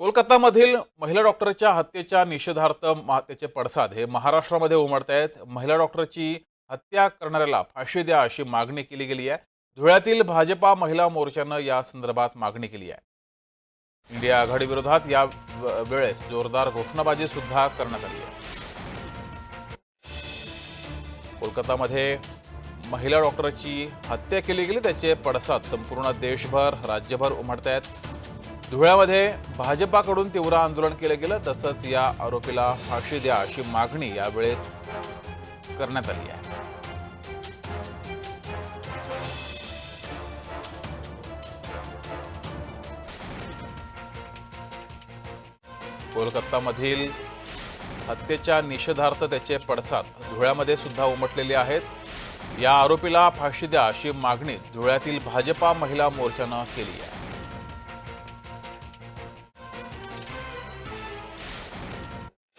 कोलकातामधील महिला डॉक्टरच्या हत्येच्या निषेधार्थ मा- त्याचे पडसाद हे महाराष्ट्रामध्ये उमटत आहेत. महिला डॉक्टरची हत्या करणाऱ्याला फाशी द्या अशी मागणी केली गेली आहे. धुळ्यातील भाजपा महिला मोर्चानं या संदर्भात मागणी केली आहे. इंडिया आघाडीविरोधात या वेळेस जोरदार घोषणाबाजी सुद्धा करण्यात आली आहे. कोलकातामध्ये महिला डॉक्टरची हत्या केली गेली त्याचे पडसाद संपूर्ण देशभर राज्यभर उमटत आहेत. धुळ्यामध्ये भाजपाकडून तीव्र आंदोलन केलं गेलं तसंच या आरोपीला फाशी द्या अशी मागणी यावेळेस करण्यात आली आहे. कोलकातामधील हत्येच्या निषेधार्थ त्याचे पडसाद धुळ्यामध्ये सुद्धा उमटलेले आहेत. या आरोपीला फाशी द्या अशी मागणी धुळ्यातील भाजपा महिला मोर्चानं केली आहे.